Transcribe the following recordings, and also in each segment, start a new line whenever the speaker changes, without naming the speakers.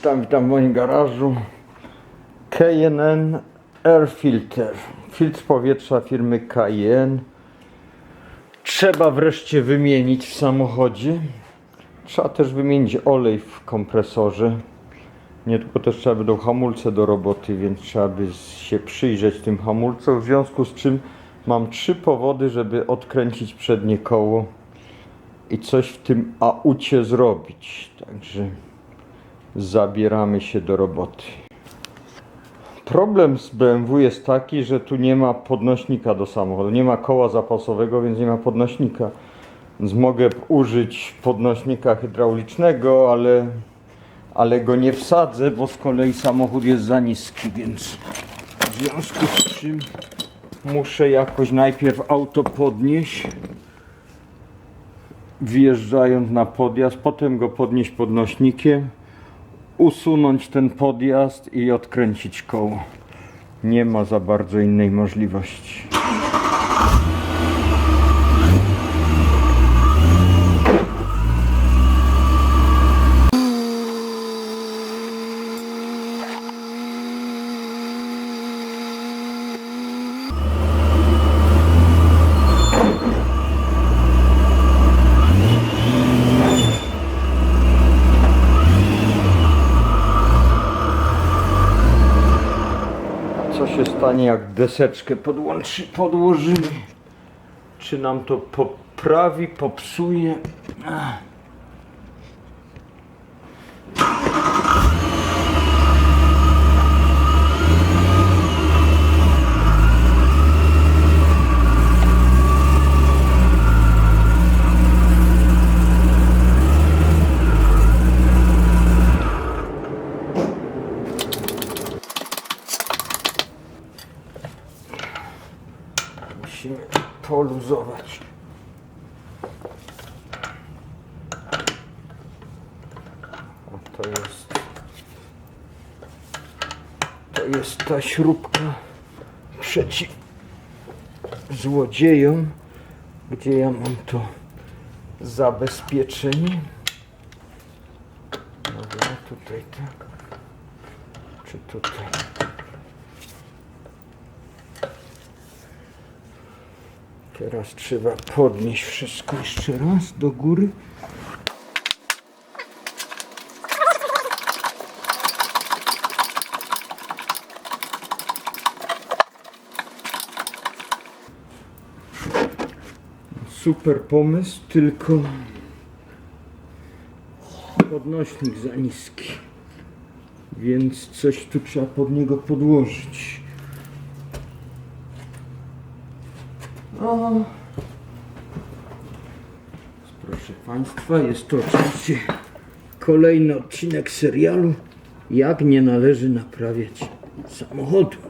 Witam, witam w moim garażu. KNN Air Filter. Filtr powietrza firmy KN. Trzeba wreszcie wymienić w samochodzie. Trzeba też wymienić olej w kompresorze. Nie tylko też trzeba będą hamulce do roboty, więc trzeba by się przyjrzeć tym hamulcom. W związku z czym mam trzy powody, żeby odkręcić przednie koło i coś w tym aucie zrobić. Także zabieramy się do roboty. Problem z BMW jest taki, że tu nie ma podnośnika do samochodu. Nie ma koła zapasowego, więc nie ma podnośnika. Więc mogę użyć podnośnika hydraulicznego, ale, ale go nie wsadzę, bo z kolei samochód jest za niski, więc w związku z czym muszę jakoś najpierw auto podnieść wjeżdżając na podjazd, potem go podnieść podnośnikiem, usunąć ten podjazd i odkręcić koło. Nie ma za bardzo innej możliwości. Co się stanie, jak deseczkę podłączy, podłożymy? Czy nam to poprawi, popsuje? Ach. Musimy poluzować. O, to jest. To jest ta śrubka przeciw złodziejom, gdzie ja mam to zabezpieczenie. Dobra, tutaj tak. Czy tutaj? Teraz trzeba podnieść wszystko jeszcze raz do góry. Super pomysł, tylko podnośnik za niski. Więc coś tu trzeba pod niego podłożyć. O. Proszę Państwa, jest to oczywiście kolejny odcinek serialu Jak nie należy naprawiać samochodu.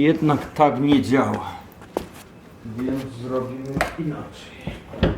Jednak tak nie działa. Więc zrobimy inaczej.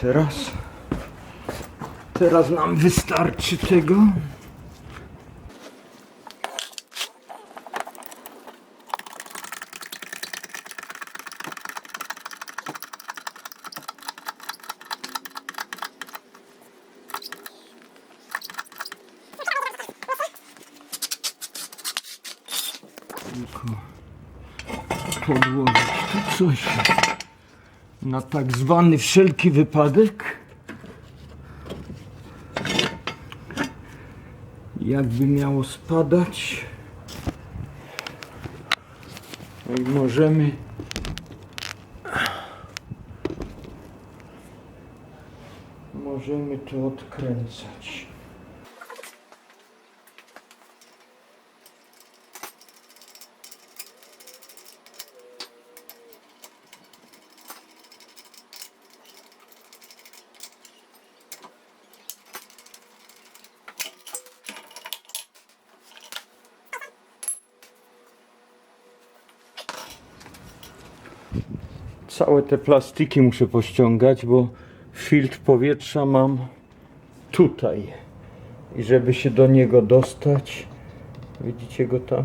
Teraz. Teraz nam wystarczy tego. Tylko podłożyć tu coś na tak zwany wszelki wypadek. Jakby miało spadać. No i możemy możemy to odkręcać. Całe te plastiki muszę pościągać, bo filtr powietrza mam tutaj. I żeby się do niego dostać, widzicie go tam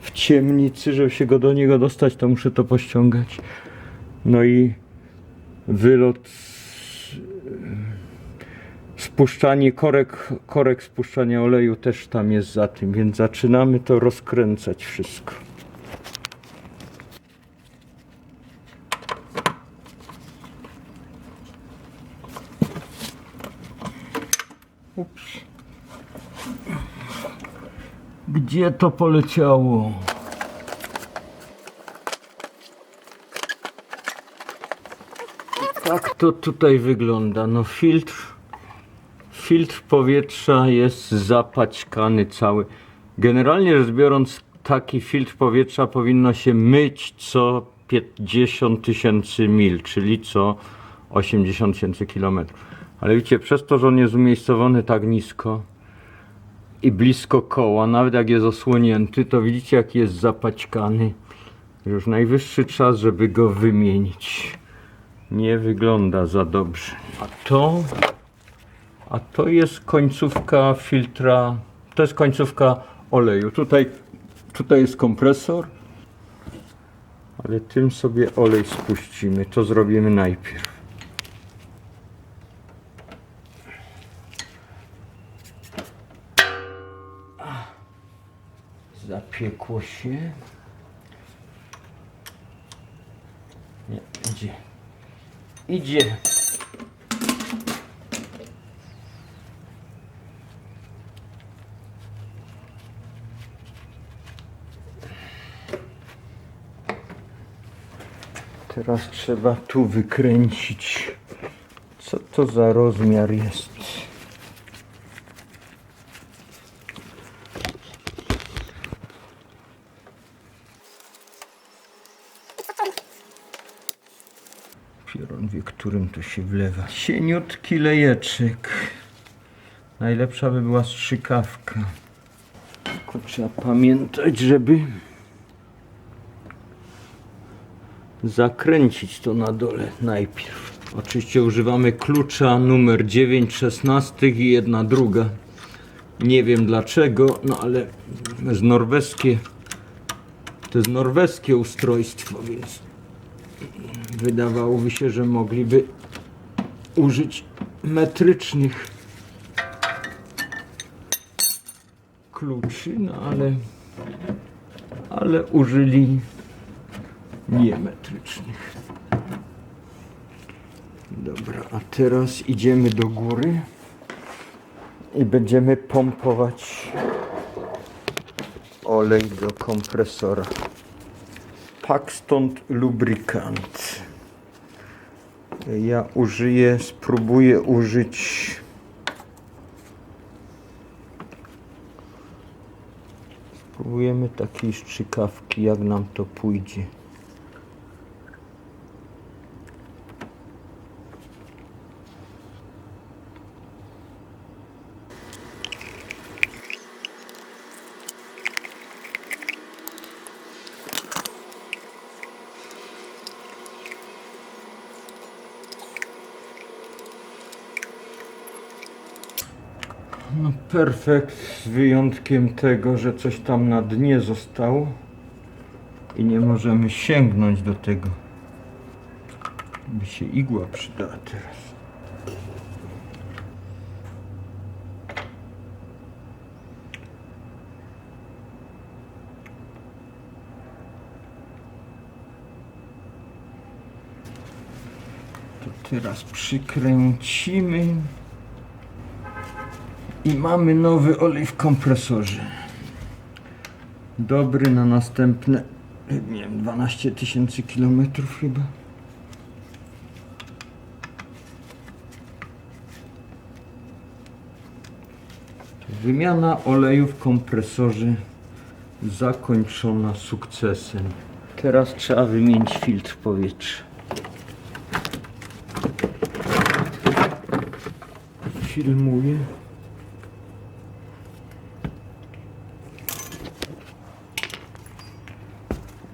w ciemnicy, żeby się go do niego dostać, to muszę to pościągać. No i wylot, spuszczanie korek, korek spuszczania oleju też tam jest za tym, więc zaczynamy to rozkręcać wszystko. Gdzie to poleciało? Tak to tutaj wygląda. No filtr, filtr powietrza jest zapaćkany cały. Generalnie rzecz biorąc, taki filtr powietrza powinno się myć co 50 tysięcy mil, czyli co 80 tysięcy kilometrów. Ale widzicie, przez to, że on jest umiejscowiony tak nisko i blisko koła, nawet jak jest osłonięty, to widzicie, jaki jest zapaćkany. Już najwyższy czas, żeby go wymienić. Nie wygląda za dobrze. A to, a to jest końcówka filtra, to jest końcówka oleju. Tutaj, tutaj jest kompresor, ale tym sobie olej spuścimy. To zrobimy najpierw. Zapiekło się. Nie, idzie. Idzie. Teraz trzeba tu wykręcić. Co to za rozmiar jest? Którym to się wlewa. Sieniutki lejeczek. Najlepsza by była strzykawka. Tylko trzeba pamiętać, żeby zakręcić to na dole najpierw. Oczywiście używamy klucza numer 9 16 i jedna druga. Nie wiem dlaczego, no ale jest norweskie. To jest norweskie ustrojstwo, więc wydawałoby się, że mogliby użyć metrycznych kluczy, no ale, ale użyli niemetrycznych. Dobra, a teraz idziemy do góry i będziemy pompować olej do kompresora. Paxton lubrykant. Ja użyję, spróbuję użyć Spróbujemy takiej szczykawki, jak nam to pójdzie. perfekt z wyjątkiem tego, że coś tam na dnie zostało i nie możemy sięgnąć do tego. By się igła przydała teraz. To teraz przykręcimy. I mamy nowy olej w kompresorze. Dobry na następne, nie wiem, 12 tysięcy kilometrów chyba. Wymiana oleju w kompresorze zakończona sukcesem. Teraz trzeba wymienić filtr powietrza. Filmuję.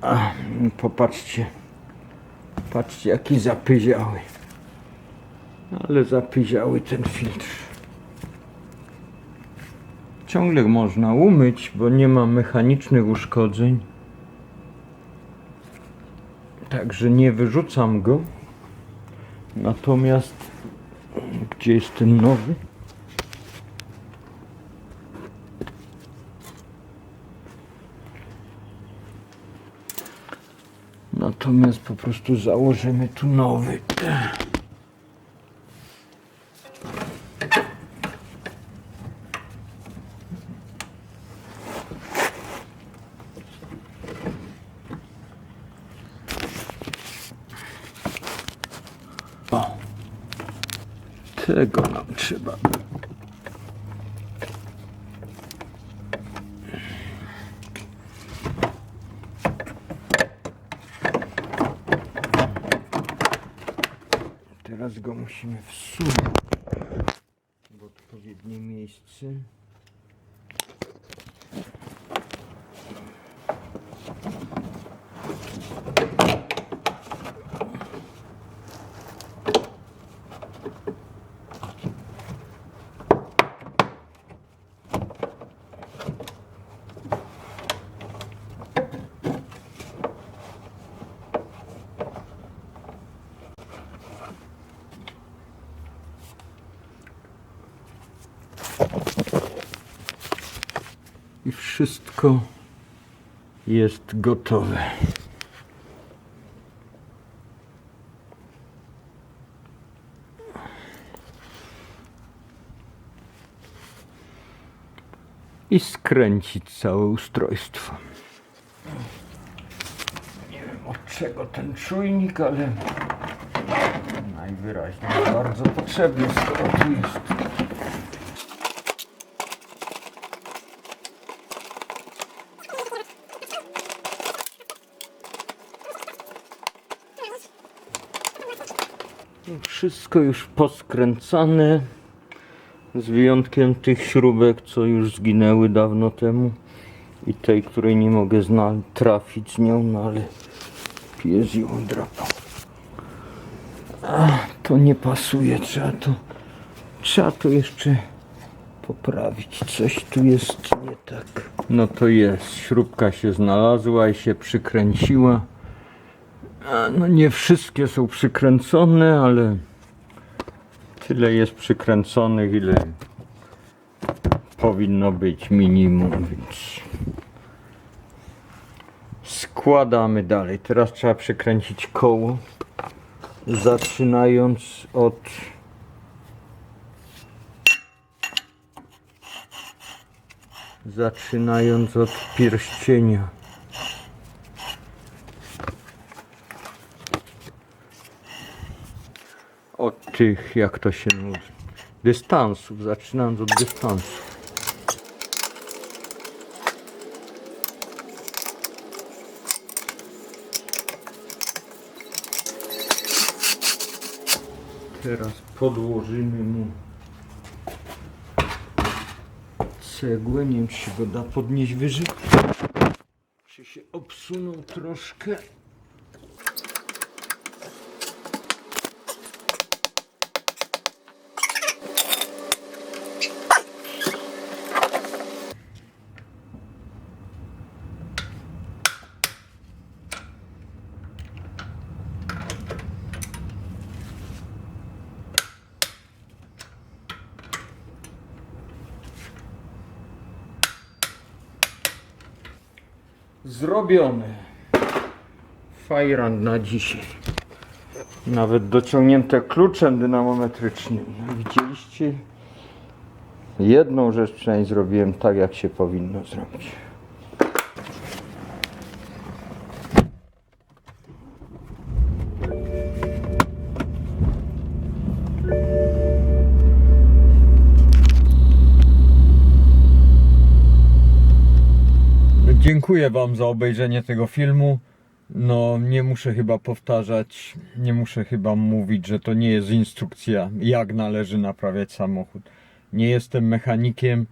A, popatrzcie. Patrzcie jaki zapyziały. Ale zapyziały ten filtr. Ciągle można umyć, bo nie ma mechanicznych uszkodzeń. Także nie wyrzucam go. Natomiast gdzie jest ten nowy? Natomiast po prostu założymy tu nowy. O. Tego nam trzeba. Teraz go musimy wsunąć w odpowiednie miejsce. I wszystko jest gotowe. I skręcić całe ustrojstwo. Nie wiem od czego ten czujnik, ale najwyraźniej bardzo potrzebny, skoro tu jest. Wszystko już poskręcane, z wyjątkiem tych śrubek, co już zginęły dawno temu i tej, której nie mogę trafić z nią, no ale pies ją drapał. To nie pasuje, trzeba to, trzeba to jeszcze poprawić. Coś tu jest nie tak. No to jest, śrubka się znalazła i się przykręciła. No nie wszystkie są przykręcone, ale tyle jest przykręconych, ile powinno być minimum, więc składamy dalej. Teraz trzeba przekręcić koło, zaczynając od zaczynając od pierścienia. od tych, jak to się mówi, dystansów, zaczynając od dystansów. Teraz podłożymy mu cegłę, nie wiem czy się go da podnieść wyżej, czy się obsunął troszkę. Zrobione. Fajran na dzisiaj. Nawet dociągnięte kluczem dynamometrycznym. Widzieliście? Jedną rzecz przynajmniej zrobiłem tak, jak się powinno zrobić. Dziękuję Wam za obejrzenie tego filmu. No, nie muszę chyba powtarzać, nie muszę chyba mówić, że to nie jest instrukcja, jak należy naprawiać samochód. Nie jestem mechanikiem.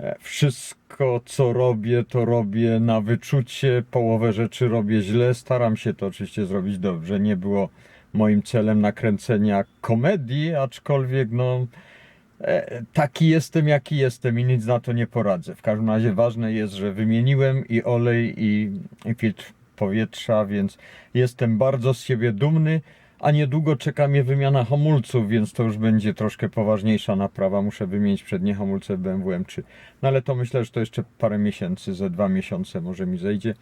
E, Wszystko, co robię, to robię na wyczucie. Połowę rzeczy robię źle. Staram się to oczywiście zrobić dobrze. Nie było moim celem nakręcenia komedii, aczkolwiek no, taki jestem, jaki jestem i nic na to nie poradzę. W każdym razie ważne jest, że wymieniłem i olej, i, i filtr powietrza, więc jestem bardzo z siebie dumny. A niedługo czeka mnie wymiana hamulców, więc to już będzie troszkę poważniejsza naprawa. Muszę wymienić przednie hamulce w BMW M3. No ale to myślę, że to jeszcze parę miesięcy, ze dwa miesiące może mi zejdzie.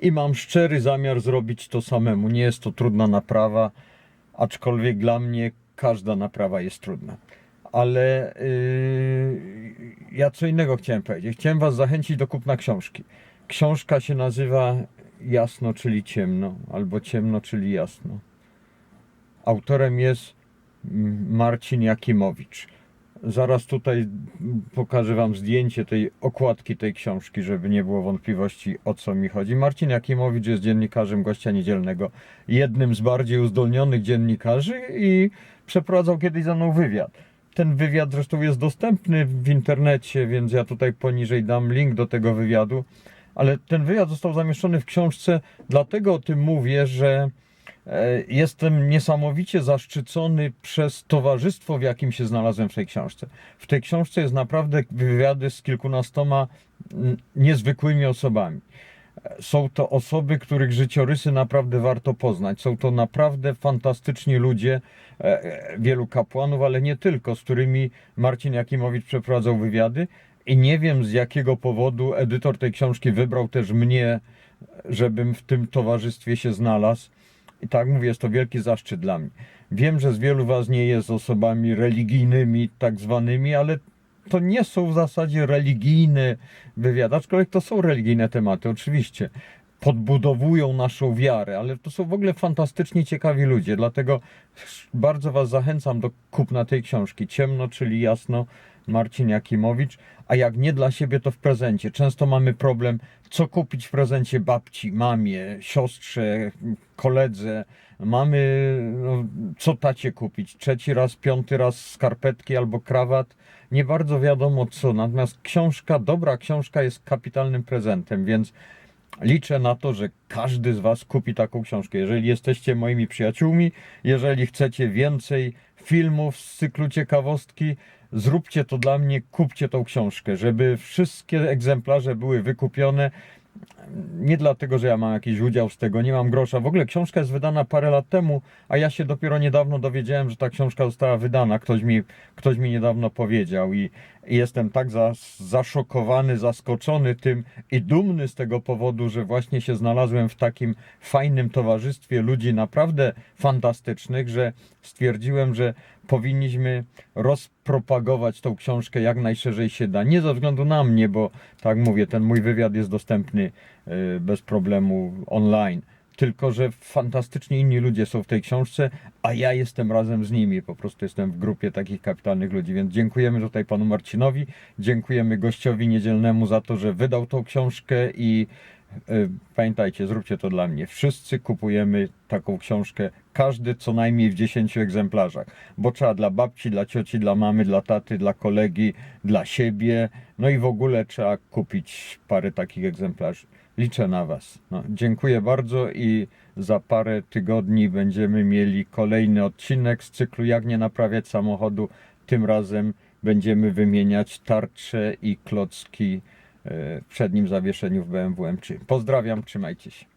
I mam szczery zamiar zrobić to samemu. Nie jest to trudna naprawa, aczkolwiek dla mnie każda naprawa jest trudna ale yy, ja co innego chciałem powiedzieć. Chciałem Was zachęcić do kupna książki. Książka się nazywa Jasno, czyli ciemno, albo ciemno, czyli jasno. Autorem jest Marcin Jakimowicz. Zaraz tutaj pokażę Wam zdjęcie tej okładki tej książki, żeby nie było wątpliwości o co mi chodzi. Marcin Jakimowicz jest dziennikarzem gościa niedzielnego, jednym z bardziej uzdolnionych dziennikarzy i przeprowadzał kiedyś ze mną wywiad. Ten wywiad zresztą jest dostępny w internecie, więc ja tutaj poniżej dam link do tego wywiadu. Ale ten wywiad został zamieszczony w książce, dlatego o tym mówię, że e, jestem niesamowicie zaszczycony przez towarzystwo, w jakim się znalazłem w tej książce. W tej książce jest naprawdę wywiady z kilkunastoma mm, niezwykłymi osobami. Są to osoby, których życiorysy naprawdę warto poznać. Są to naprawdę fantastyczni ludzie, e, e, wielu kapłanów, ale nie tylko, z którymi Marcin Jakimowicz przeprowadzał wywiady. I nie wiem z jakiego powodu edytor tej książki wybrał też mnie, żebym w tym towarzystwie się znalazł. I tak mówię, jest to wielki zaszczyt dla mnie. Wiem, że z wielu Was nie jest osobami religijnymi, tak zwanymi, ale to nie są w zasadzie religijne wywiady, aczkolwiek to są religijne tematy, oczywiście. Podbudowują naszą wiarę, ale to są w ogóle fantastycznie ciekawi ludzie, dlatego bardzo Was zachęcam do kupna tej książki. Ciemno, czyli jasno, Marcin Jakimowicz, a jak nie dla siebie, to w prezencie. Często mamy problem, co kupić w prezencie babci, mamie, siostrze, koledze. Mamy, no, co tacie kupić? Trzeci raz, piąty raz skarpetki albo krawat. Nie bardzo wiadomo co. Natomiast książka, dobra książka jest kapitalnym prezentem, więc liczę na to, że każdy z Was kupi taką książkę. Jeżeli jesteście moimi przyjaciółmi, jeżeli chcecie więcej filmów z cyklu ciekawostki, zróbcie to dla mnie, kupcie tą książkę, żeby wszystkie egzemplarze były wykupione. Nie dlatego, że ja mam jakiś udział z tego, nie mam grosza. W ogóle książka jest wydana parę lat temu, a ja się dopiero niedawno dowiedziałem, że ta książka została wydana. Ktoś mi, ktoś mi niedawno powiedział i, jestem tak za, zaszokowany, zaskoczony tym i dumny z tego powodu, że właśnie się znalazłem w takim fajnym towarzystwie ludzi naprawdę fantastycznych, że stwierdziłem, że powinniśmy rozpropagować tą książkę jak najszerzej się da. Nie ze względu na mnie, bo tak mówię, ten mój wywiad jest dostępny y, bez problemu online. Tylko, że fantastycznie inni ludzie są w tej książce, a ja jestem razem z nimi. Po prostu jestem w grupie takich kapitalnych ludzi. Więc dziękujemy tutaj panu Marcinowi, dziękujemy gościowi niedzielnemu za to, że wydał tą książkę i y, pamiętajcie, zróbcie to dla mnie. Wszyscy kupujemy taką książkę, każdy co najmniej w 10 egzemplarzach, bo trzeba dla babci, dla cioci, dla mamy, dla taty, dla kolegi, dla siebie, no i w ogóle trzeba kupić parę takich egzemplarzy. Liczę na Was. No, dziękuję bardzo i za parę tygodni będziemy mieli kolejny odcinek z cyklu Jak nie naprawiać samochodu. Tym razem będziemy wymieniać tarcze i klocki e, w przednim zawieszeniu w BMW M3. Pozdrawiam, trzymajcie się.